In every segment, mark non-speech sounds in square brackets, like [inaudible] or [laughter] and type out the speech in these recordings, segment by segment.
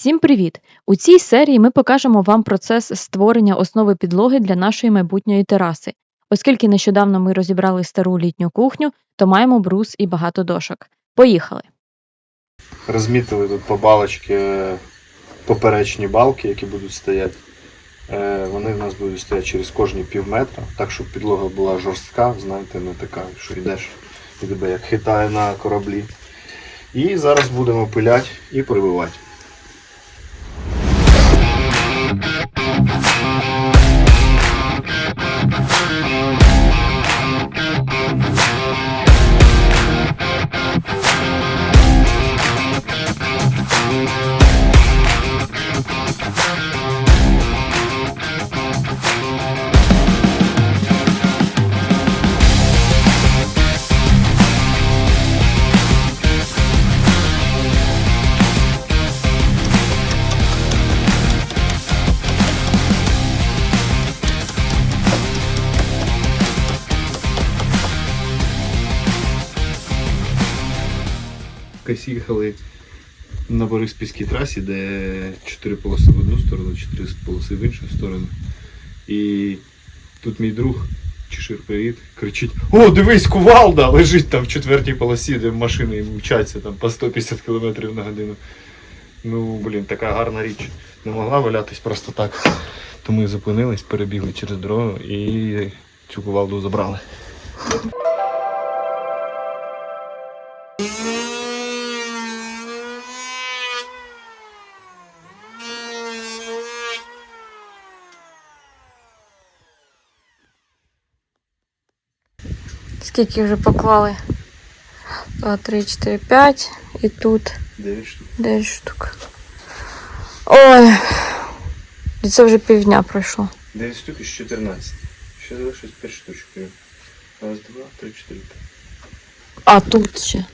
Всім привіт! У цій серії ми покажемо вам процес створення основи підлоги для нашої майбутньої тераси. Оскільки нещодавно ми розібрали стару літню кухню, то маємо брус і багато дошок. Поїхали! Розмітили тут по балочки поперечні балки, які будуть стояти. Е, Вони в нас будуть стояти через кожні пів метра, так щоб підлога була жорстка, знаєте, не така, що йдеш і тебе як хитає на кораблі. І зараз будемо пиляти і прибивати. Thank you. Якось їхали на Бориспільській трасі, де 4 полоси в одну сторону, 4 полоси в іншу сторону. І тут мій друг, Чешир привіт, кричить: О, дивись, кувалда! Лежить там в четвертій полосі, де машини мчаться там по 150 км на годину. Ну, блін, така гарна річ. Не могла валятись просто так. То ми зупинились, перебігли через дорогу і цю кувалду забрали. Скільки вже поклали? 2, 3, 4, 5. І тут 9 штук. 9 штук. Ой. І це вже півдня пройшло. 9 штук із 14. Ще залишилось 5 штучок. Раз, два, три, чотири. п'ять. А тут ще.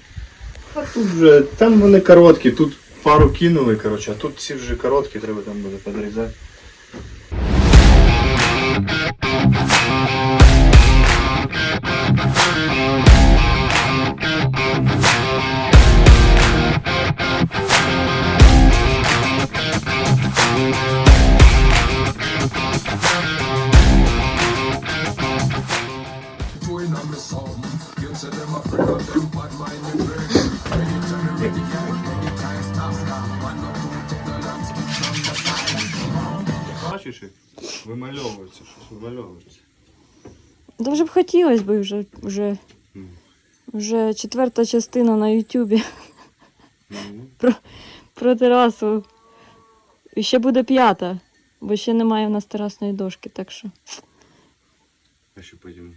А тут вже, там вони короткі, тут пару кинули, коротше, а тут ці вже короткі, треба там буде подрізати. Да вже б хотілося б вже, вже, вже четверта частина на Ютубі Ну, про терасу. І ще буде п'ята, бо ще немає в нас терасної дошки, так що. А що потім?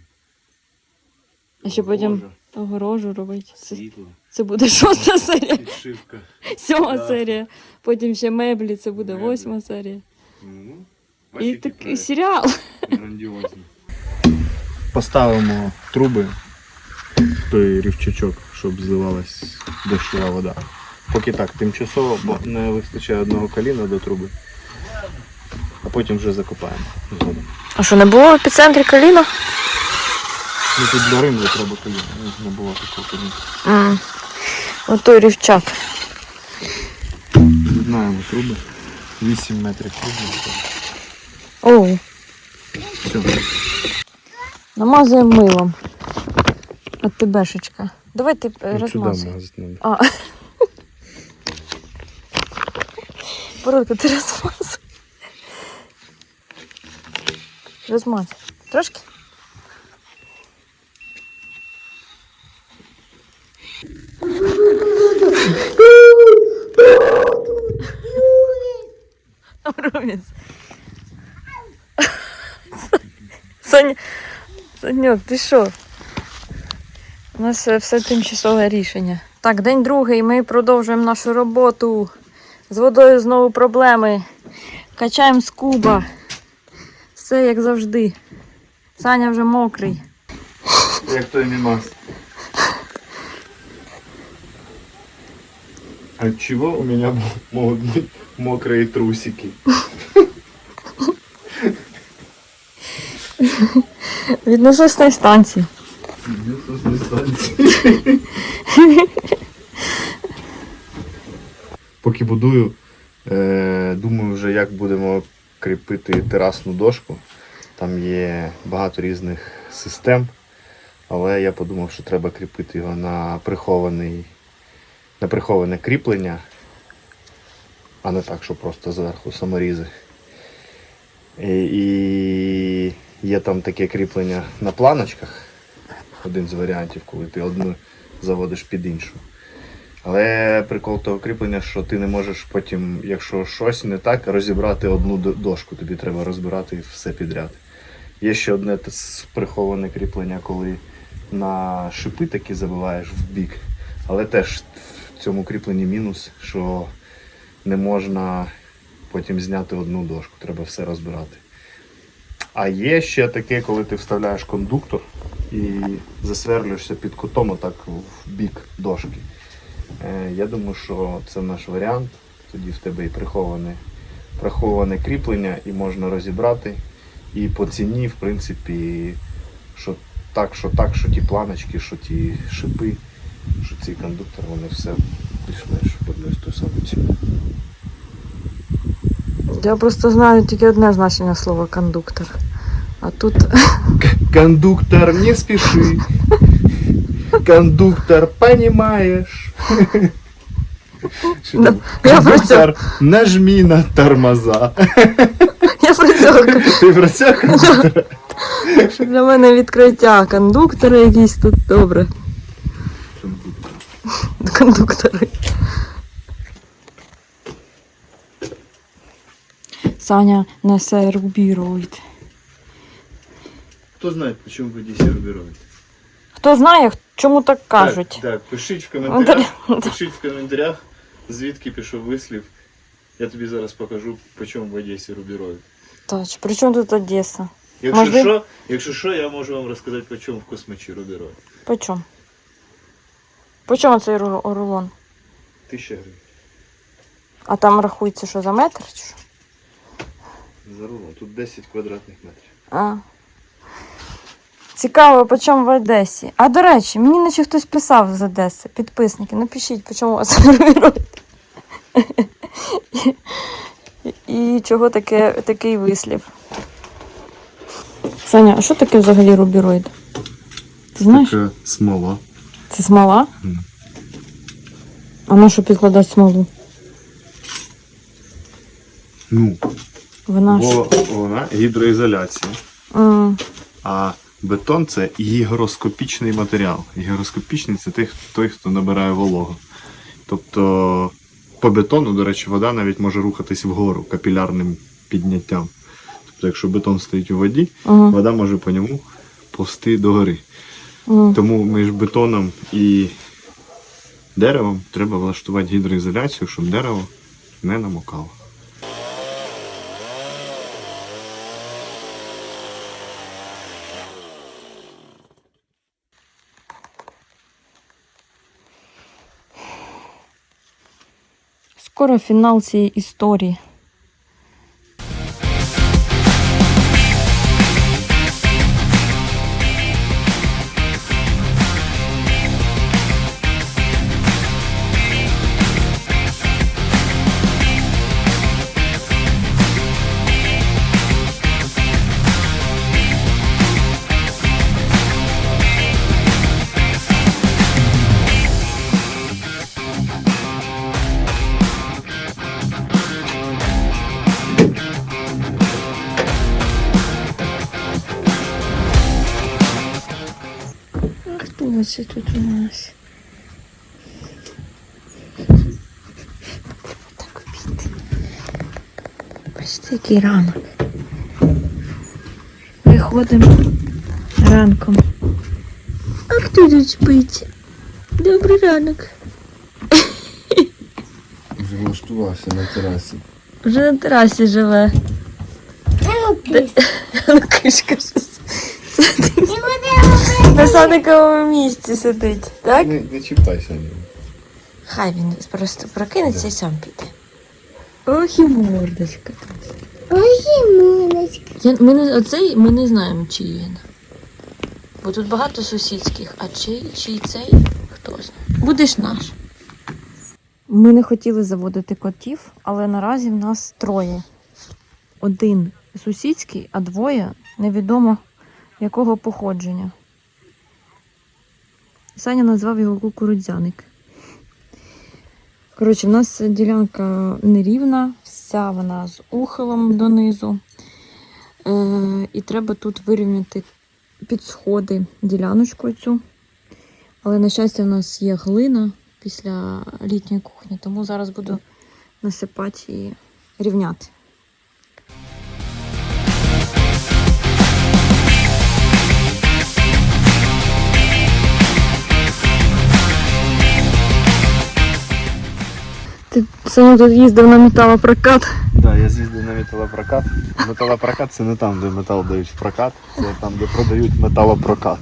А що потім огорожу робити. Це, Світло, це буде шоста серія, сьома Да. серія. Потім ще меблі, це буде Меблі. восьма серія. Ну, І такий серіал. Грандіозно. Поставимо труби в той рівчачок, щоб зливалась дощова вода. Поки так, тимчасово, бо не вистачає одного коліна до труби. А потім вже закопаємо. згодом. А що, не було в епіцентрі коліна? Ну тут для римли треба коліна, ну, не було такого коліна. Mm. Отой рівчак. З'єднаємо труби. 8 метрів труби. О, Все. намазуємо милом. От тебешечка. Давай ти е, розмазуй. А. [laughs] Бородка, ти розмазуй. Розмазуй. Трошки? Ромець. Соня, Саньок, ти що? У нас е, все тимчасове рішення. Так, день другий, ми продовжуємо нашу роботу. З водою знову проблеми. Качаємо з куба. Все як завжди. Саня вже мокрий. Як той мімас. От чего у меня м- могут трусики? [laughs] Від насосної станції. Насосной [laughs] станції. Поки будую, Е, думаю, вже як будемо кріпити терасну дошку. Там є багато різних систем, але я подумав, що треба кріпити його на прихований, на приховане кріплення, а не так, що просто зверху саморізи. І, і є там таке кріплення на планочках. Один з варіантів, коли ти одну заводиш під іншу. Але прикол того кріплення, що ти не можеш потім, якщо щось не так, розібрати одну дошку. Тобі треба розбирати все підряд. Є ще одне приховане кріплення, коли на шипи такі забиваєш в бік. Але теж в цьому кріпленні мінус, що не можна потім зняти одну дошку, треба все розбирати. А є ще таке, коли ти вставляєш кондуктор і засверлюєшся під кутом отак в бік дошки. Е, Я думаю, що це наш варіант. Тоді в тебе і приховане, приховане кріплення, і можна розібрати. І по ціні, в принципі, що так, що так, що ті планочки, що ті шипи, що ці кондуктори, вони все пішли ж в одну і ту саму ціну. Я просто знаю тільки одне значення слова кондуктор. А тут Кондуктор, не спеши. Кондуктор, понимаешь. Да, я про Кондуктор, нажми на тормоза. я про цього Ти про це кондуктор? що для мене відкриття. Кондуктори якісь тут добре. Кондуктори. Саня несе рубіроїд. Хто знає, чому в Одесі рубірують? Хто знає, чому так кажуть? Так, так, пишіть в коментарях, [laughs] пишіть в коментарях, звідки пішов вислів. Я тобі зараз покажу, по чому в Одесі рубірують. Точ, при чому тут Одеса? Якщо Можливо- що, якщо що, я можу вам розказати, по чому в космичі рубірують. По чому? По чому цей рулон? Тисяча гривень. А там рахується, що за метр? Чи що? За. Тут 10 квадратних метрів. А. Цікаво, по чому в Одесі. А до речі, мені наче хтось писав з Одеси, підписники. Напишіть, по чому вас [laughs] рубірують. І чого таке, такий вислів? Саня, а що таке взагалі рубіроїд? Ти знаєш? Така смола. Це смола? Мгм. А на що підкладати смолу? Ну, Вона бо вона гідроізоляція. М, А бетон це гігроскопічний матеріал. Гігроскопічний це той, той, хто набирає вологу. Тобто по бетону, до речі, вода навіть може рухатись вгору капілярним підняттям. Тобто, якщо бетон стоїть у воді, Мгм. вода може по ньому повсти догори. Мгм. Тому між бетоном і деревом треба влаштувати гідроізоляцію, щоб дерево не намокало. Скоро фінал цієї історії. Хто тут у нас? Так обійти. Бачите, який ранок. Виходимо ранком. А хто тут спить? Добрий ранок. Вже влаштувався на терасі. Вже на терасі живе. Ну, [laughs] кишка щось сидить. На садиковому місці сидить, так? Не, не чіпайся нього. Хай він просто прокинеться і сам піде. Ох і мордочка. Ой, милочка. Я, ми не, оцей ми не знаємо, чий він. Бо тут багато сусідських, а чий, чий цей, хто знає. Будеш наш. Ми не хотіли заводити котів, але наразі в нас троє. Один сусідський, а двоє невідомо якого походження. Саня назвав його кукурудзяник. Коротше, в нас ділянка нерівна, вся вона з ухилом донизу. Е, і треба тут вирівняти під сходи діляночку цю. Але, на щастя, в нас є глина після літньої кухні, тому зараз буду насипати і рівняти. Ти саме тут їздив на металопрокат. Так, я з'їздив на металопрокат. Металопрокат це не там, де метал дають в прокат, це там, де продають металопрокат.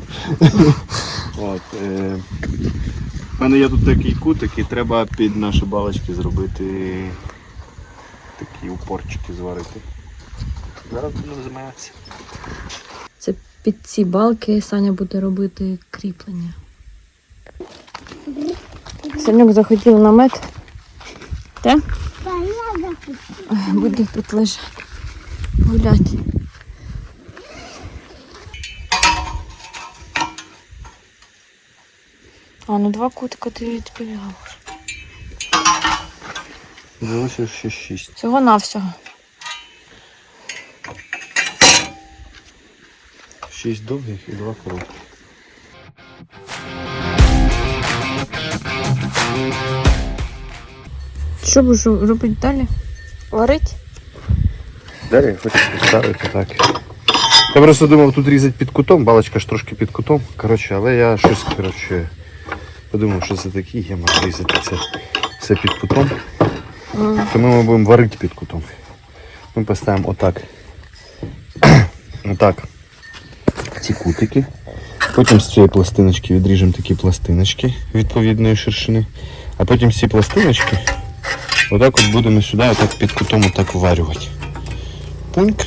От, е, в мене є тут такий кутик і треба під наші балочки зробити такі упорчики зварити. Зараз будемо займатися. Це під ці балки Саня буде робити кріплення. Санюк захотів намет. Те? Буде тут лежати. Гуляти. А, ну два кутика ти відпиляв. Залишив ще шість. Всього навсього. Шість довгих і два коротких. Що будеш робити далі? Варить? Далі я хочу поставити так. Я просто думав тут різати під кутом, балочка ж трошки під кутом. Коротше, але я щось коротше, подумав, що це такі, я можу різати це все під кутом. Тому ми будемо варити під кутом. Ми поставимо отак. Отак. Ці кутики. Потім з цієї пластиночки відріжемо такі пластиночки відповідної ширшини. А потім ці пластиночки отак от будемо сюди, отак під кутом отак вварювати. Пуньк.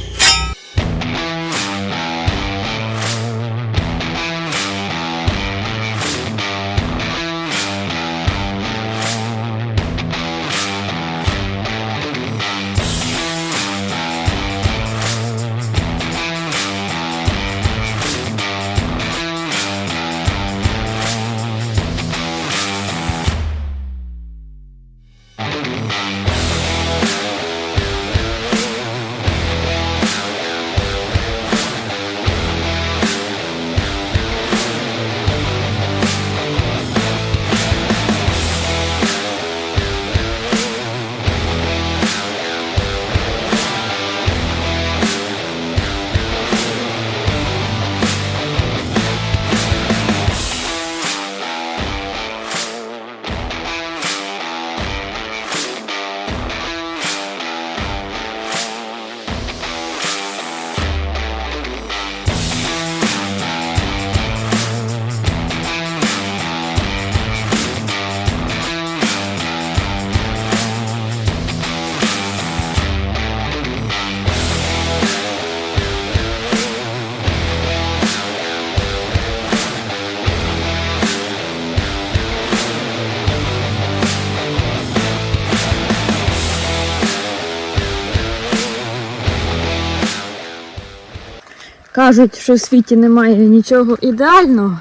Кажуть, що в світі немає нічого ідеального,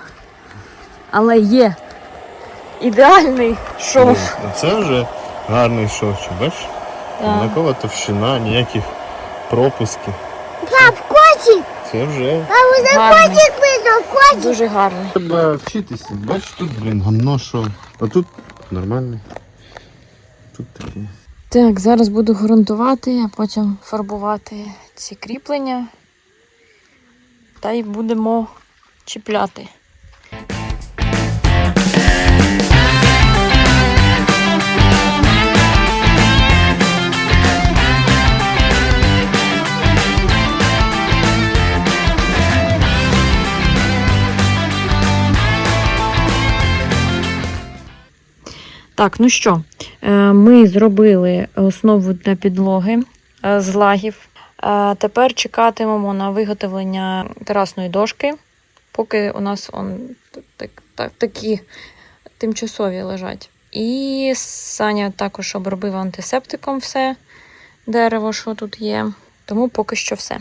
але є ідеальний шов. Це вже гарний шовчик, бачиш? Однакова товщина, ніяких пропусків. Пап, котик. Це вже. Уже Гарний. котик вышел, котик. Дуже гарний. Треба вчитися. Бачиш, тут, блін, гамно шов. А тут нормальний. Тут таке. Так, зараз буду ґрунтувати, а потім фарбувати ці кріплення. Та й будемо чіпляти. Так, ну що, е, ми зробили основу для підлоги е, з лагів. Тепер чекатимемо на виготовлення терасної дошки, поки у нас он, так, так, такі тимчасові лежать. І Саня також обробив антисептиком все дерево, що тут є. Тому поки що все.